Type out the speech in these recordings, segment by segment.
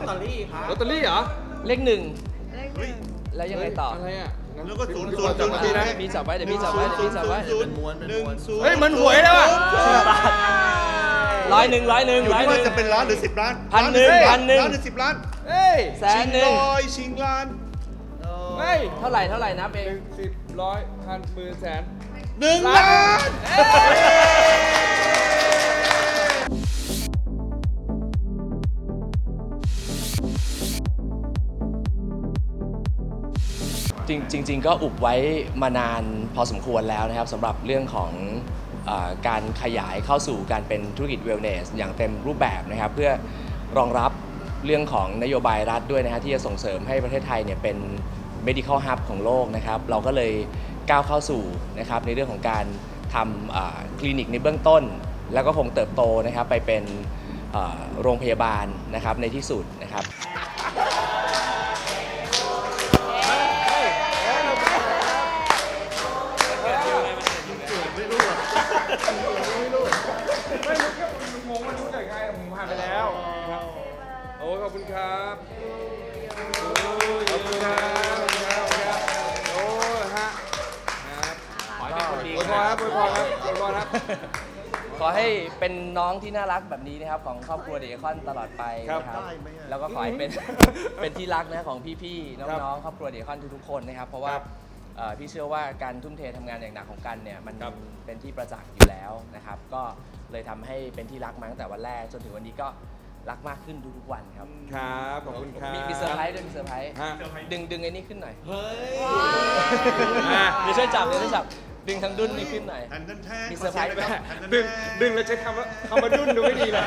ตเตอรี่ครับ ลอตเตอรี่เหรอเลขหนึ่งเฮ้ยแล้วยังไงต่อ อะไรอะงั้แล้วก็ศูนย์พี่ศูบนอย์จับศูนย์ทีนะมีจับไว้เดี๋ยวพี่จับไว้เดี๋ยวพี่จับไว้ ศูนย์ศูนย์หนึ่งศูนย์เฮ้ยมันหวยแล้วอะ ร้อยหนึ่งร้อยหนึ่งอยู่ร้อยที่หว่านึ่ง จะเป็นล้านหรือสิบล้านพันหนึ่งล้าพันหนึ่ง ล้านหรือสิบล้านเฮ้ยแสนหนึ่งชิร้อยชิงล้านเฮ้ยเท่าไหร่เท่าไหร่นับเอหง นึ่งสิบร้อยพันหมื่นแสนหนึ่งล้าน จริงจริงๆก็อุบไว้มานานพอสมควรแล้วนะครับสำหรับเรื่องของอการขยายเข้าสู่การเป็นธุรกิจเวลเนส อย่างเต็มรูปแบบนะครับ เพื่อรองรับเรื่องของนโยบายรัฐด้วยนะฮะที่จะส่งเสริมให้ประเทศไทยเนี่ยเป็น medical hub ของโลกนะครับ เราก็เลยก้าวเข้าสู่นะครับในเรื่องของการทำคลินิกในเบื้องต้น แล้วก็คงเติบโตนะครับไปเป็นโรงพยาบาลนะครับในที่สุดนะครับ คุณครับโอ้ขอบคุณครับขอบคุณครับขอบคุณครับโอ้ฮะครับขอให้เป็นคนดีอวยพรครับอวยพรครับอวยพรครับ ขอให้เป็นน้องที่น่ารักแบบนี้นะครับของครอบครัวเดคอนตลอดไปครับนะครับ ได้ไหมอะ แล้วก็ขอให้เป็น เป็นที่รักนะของพี่ๆครับน้องๆครอบครัวเดคอนทุกๆคนนะครับ เพราะว่าครับเอ่อพี่เชื่อว่าการทุ่มเททำงานอย่างหนักของกันเนี่ยมันครับ เป็นที่ประจักษ์อยู่แล้วนะครับ ก็เลยทำให้เป็นที่รักมาตั้งแต่วันแรกจนถึงวันนี้ก็ รักมากขึ้นทุกๆวันครับ ครับขอบคุณครับมีมีเซอร์ไพรส์ด้วยมีเซอร์ไพรส์ฮะดึงดึงไอ้นี่ขึ้นหน่อยเฮ้ยอะเดี๋ยวช่วยจับเดี๋ยวช่วยจับดึงทั้งดุนนี้ขึ้นหน่อย ทันทันแท้มีเซอร์ไพรส์ไหม ดึงดึงแล้วใช้คำว่าคำว่าดุนดูไม่ดีเลย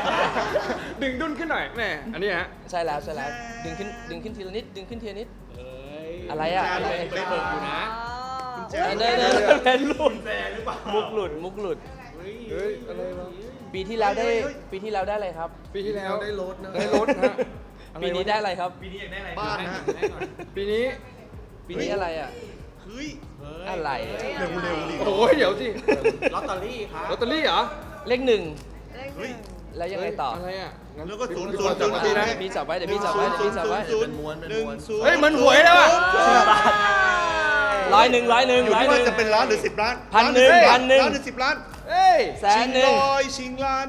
ดึงดุนขึ้นหน่อยแม่อันนี้ฮะ ใช่แล้วใช่แล้วดึงขึ้นดึงขึ้นทีละนิดดึงขึ้นทีละนิด อะไรอะอะไร ไปเบิกอยู่นะเออเนเนเนหลุดมุกหลุดมุกหลุด เฮ้ยอะไรวะ ปีที่แล้วได้เฮ้ยเฮ้ย ปีที่แล้วได้อะไรครับ ปีที่แล้วได้รถนะได้รถฮะอะไรปีนี้วะได้อะไรครับบ้านนะฮะปีนี้ ปีนี้อะไรอะ เฮ้ยอะไรอะเร็วเร็วดิโอ้ยเดี๋ยวสิลอตเตอรี่ครับลอตเตอรี่เหรอเลขหนึ่งเฮ้ย แล้วยังไงต่ออะไรอะงั้นแล้วก็ศูนย์พี่ศูบอนลย์จับศูนย์ทีนะมีจับไว้เดี๋ยวพี่จับไว้เดี๋ยวพี่จับไว้ ศูนย์หนึ่งศูนย์เฮ้ยมันหวยแล้วอะร้อยหนึ่งร้อยหนึ่งอยู่ร้อยที่หว่านึ่ง จะเป็นล้านหรือสิบล้านพันหนึ่งล้ารือพันหนึ่ง ล้านหรือสิบล้าน เฮ้ย แสนหนึ่งชิร้อยชิงล้าน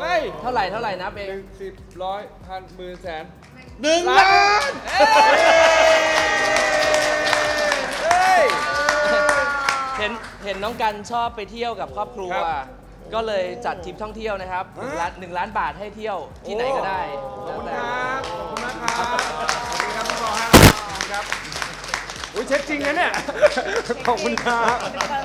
เฮ้ย เท่าไหร่เท่าไหร่นับเอหงนึ่งสิบร้อยพันหมื่นแสนหนึ่งล้านเฮ้ย เห็นเห็นน้องกันชอบไปเที่ยวกับครอบครัว ครับก็เลยจัดทริปท่องเที่ยวนะครับหนึ่งล้านหนึ่งล้านบาทให้เที่ยวที่ไหนก็ได้ขอบคุณแล้วคแต่รับขอบคุณมากครับ อุ้ยเช็คจริงนะเนี่ย ขอบคุณครับ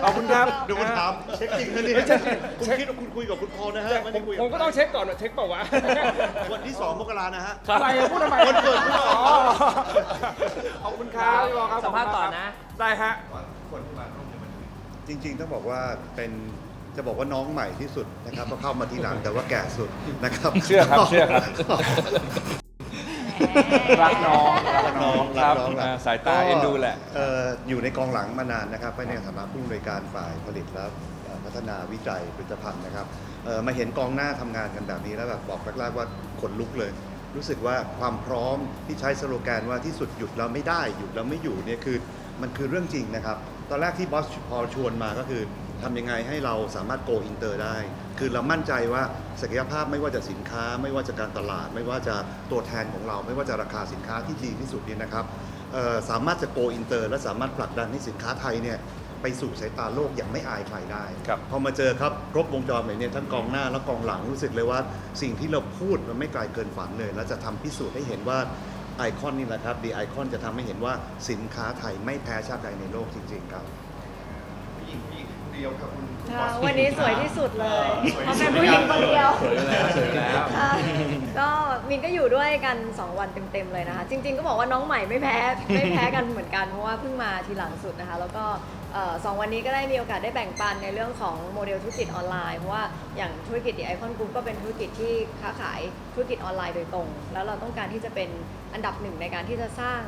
ขอบคุณครับเดี๋ยวมันถามเช็คจริงนะเนี่ยเช็คจริงคุณคิดว่าคุณคุยกับคุณพอลนะฮะไม่ผได้มคุยผมก็ต้องเช็คก่อนว่าเช็คเปล่าวะ วันที่ 2 มกรานะฮะ อะไรอะพูดทำไมวันเกิดคุณบอลอ๋อ ขอบคุณครับพี่บอลครับสัมภาษณ์ต่อนะ ได้ฮะ จริงๆ ต้องบอกว่าเป็นจะบอกว่าน้องใหม่ที่สุดนะครับเพราะเข้ามาทีหลังแต่ว่าแก่สุดนะครับ เชื่อครับเชื่อครับ รักน้องรักน้องครับรักน้องอ่าสายตาเอ็นดูแหละ เอ่ออยู่ในกองหลังมานานนะครับไปในฐานะผู้อำนวยการฝ่ายผลิตและเอ่อพัฒนาวิจัยผลิตภัณฑ์นะครับเอ่อมาเห็นกองหน้าทำงานกันแบบนี้แล้วแบบบอกแรกๆว่าขนลุกเลย รู้สึกว่าความพร้อมที่ใช้สโลแกนว่าที่สุดหยุดแล้วไม่ได้หยุดแล้วไม่อยู่เนี่ยคือมันคือเรื่องจริงนะครับ ตอนแรกที่บอสพอชวนมาก็คือ ทำยังไงให้เราสามารถโกอินเตอร์ได้ คือเรามั่นใจว่าศักยภาพไม่ว่าจะสินค้า ไม่ว่าจะการตลาด ไม่ว่าจะตัวแทนของเรา ไม่ว่าจะราคาสินค้าที่ดีที่สุดเนี่ยนะครับเอ่อสามารถจะโกอินเตอร์ และสามารถผลักดันให้สินค้าไทยเนี่ยไปสู่สายตาโลกอย่างไม่อายใครได้ครับพอมาเจอครับครบวงจรแบบนี้ทั้งกองหน้าและกองหลังรู้สึกเลยว่า สิ่งที่เราพูดมันไม่ไกลเกินฝันเลย และจะทำพิสูจน์ให้เห็นว่าไอคอนนี่แหละครับดีไอคอนจะทำให้เห็นว่าสินค้าไทยไม่แพ้ชาติใดในโลกจริง ๆ ครับ ค่ะวันนี้สวยที่สุดเลยเพราะเป็นผู้หญิงคนเดียว สวยแล้วสวยแล้ว ค่ะก็มินก็อยู่ด้วยกัน 2 วันเต็มๆเลยนะคะ จริง ๆ ก็บอกว่าน้องใหม่ไม่แพ้ไม่แพ้กันเหมือนกันเพราะว่าเพิ่งมาทีหลังสุดนะคะ แล้วก็เอ่อสองวันนี้ก็ได้มีโอกาสได้แบ่งปันในเรื่องของโมเดลธุรกิจออนไลน์เพราะว่าอย่างธุรกิจดีไอคอนกรุ๊ปก็เป็นธุรกิจที่ค้าขายธุรกิจออนไลน์โดยตรง แล้วเราต้องการที่จะเป็นอันดับหนึ่งในการที่จะสร้าง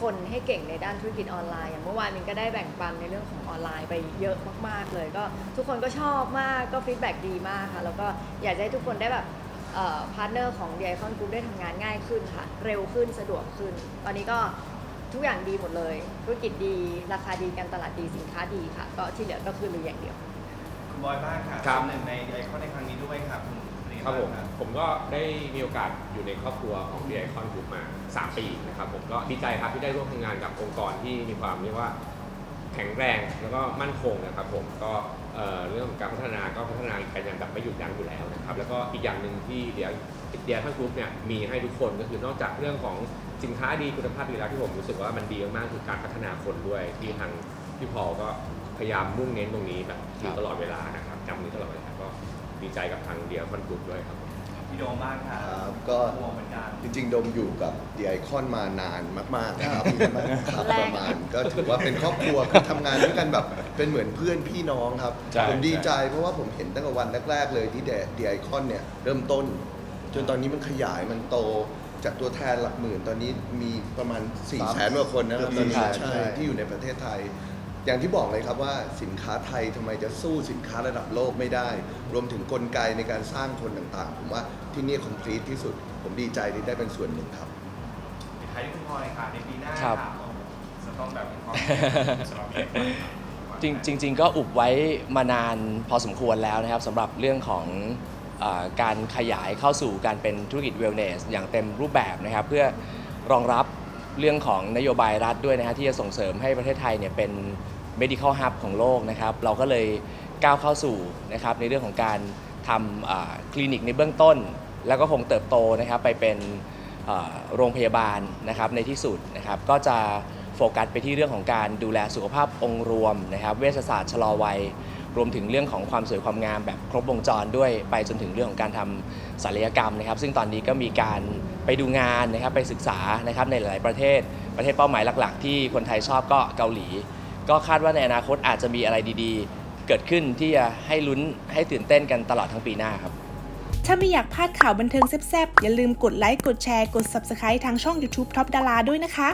คนให้เก่งในด้านธุรกิจออนไลน์ อย่างเมื่อวานมินก็ได้แบ่งปันในเรื่องของออนไลน์ไปเยอะมาก ๆ เลย ก็ทุกคนก็ชอบมากก็ฟีดแบ็กดีมากค่ะ แล้วก็อยากจะให้ทุกคนได้แบบพาร์ทเนอร์ของ d ด i คอนกรุ๊ปได้ทำงานง่ายขึ้นค่ะ เร็วขึ้นสะดวกขึ้น ตอนนี้ก็ทุกอย่างดีหมดเลย ธุรกิจดี ราคาดีการตลาดดีสินค้าดีค่ะ ก็ที่เหลือก็คือลุยอย่างเดียว คุณบอยบ้างค่ะครับเป็นหนึ่งในไอคอนใน คุณเนครับผมางผมก็ได้มีโอกาสอยู่ในครอบครัวของ d ีไอคอนกลุ่มมา 3 ปีนะครับผมก็ดีใจครับที่ได้ร่วมทำงานกับองค์กรที่มีความเรียกว่าแข็งแรงแล้วก็มั่นคงนะครับผมก็เอ่อเรื่องของการพัฒนาก็พัฒนากันอย่างแบบไม่หยุดยั้งอยู่แล้วนะครับแล้วก็อีกอย่างหนึ่งที่เดียเดียทั้งกลุ่มเนี่ยมีให้ทุกคนก็คือนอกจากเรื่องของสินค้าดีคุณภาพดีแล้วที่ผมรู้สึกว่ามันดีมากๆคือการพัฒนาคนด้วยที่ทางพี่พอลก็พยายามมุ่งเน้นตรงนี้แบบอยู่ตลอดเวลานะครับจำนี้ตลอดเวลาก็ ดีใจกับทางเดียคอนกลุ่มด้วยครับ พี่โดมบ้างค่ะครับก็ห่วงเหมือนกันจริงๆโดมอยู่กับดีไอคอนมานานมากๆนะครับครับแรกประมาณก็ถือว่าเป็นครอบครัวคือทำงานด้วยกันแบบเป็นเหมือนเพื่อนพี่น้องครับ ใช่ผมดีใจเพราะว่าผมเห็นตั้งแต่วันแรกๆ เลยที่ดีไอคอนเนี่ยเริ่มต้น จนตอนนี้มันขยายมันโตจากตัวแทนหลักหมื่น ตอนนี้มีประมาณ4ี่แสนกว่าคนนะครับเกือบตอนนี้สี่แสนใช่ ใช่ที่อยู่ในประเทศไทย อย่างที่บอกเลยครับว่าสินค้าไทยทำไมจะสู้สินค้าระดับโลกไม่ได้ รวมถึงกลไกในการสร้างคนต่างๆ ผมว่าที่นี่คอมพลีทที่สุด ผมดีใจที่ได้เป็นส่วนหนึ่งครับปิดท้ายที่คุณพลอยค่ะในปีหน้าครับค่ะจะต้องแบบมีความสำหรับเด็กจริงจริง ๆ ก็อุบไว้มานานพอสมควรแล้วนะครับสำหรับเรื่องของเออการขยายเข้าสู่การเป็นธุรกิจเวลเนสอย่างเต็มรูปแบบนะครับ เพื่อรองรับ เรื่องของนโยบายรัฐด้วยนะฮะที่จะส่งเสริมให้ประเทศไทยเนี่ยเป็น medical hub ของโลกนะครับ เราก็เลยก้าวเข้าสู่นะครับในเรื่องของการทำคลินิกในเบื้องต้น แล้วก็คงเติบโตนะครับไปเป็นโรงพยาบาลนะครับในที่สุดนะครับก็จะโฟกัสไปที่เรื่องของการดูแลสุขภาพองค์รวมนะครับเวชศาสตร์ชะลอวัย รวมถึงเรื่องของความสวยความงามแบบครบวงจรด้วย ไปจนถึงเรื่องของการทำศัลยกรรมนะครับ ซึ่งตอนนี้ก็มีการไปดูงานนะครับไปศึกษานะครับในหลายประเทศ ประเทศเป้าหมายหลัก ๆ ที่คนไทยชอบก็เกาหลี ก็คาดว่าในอนาคตอาจจะมีอะไรดีๆ เกิดขึ้นที่จะให้ลุ้นให้ตื่นเต้นกันตลอดทั้งปีหน้าครับถ้าไม่อยากพลาดข่าวบันเทิงแซ่บๆ อย่าลืมกดไลค์ กดแชร์ กด Subscribe ทางช่อง YouTube Top ดาราด้วยนะคะ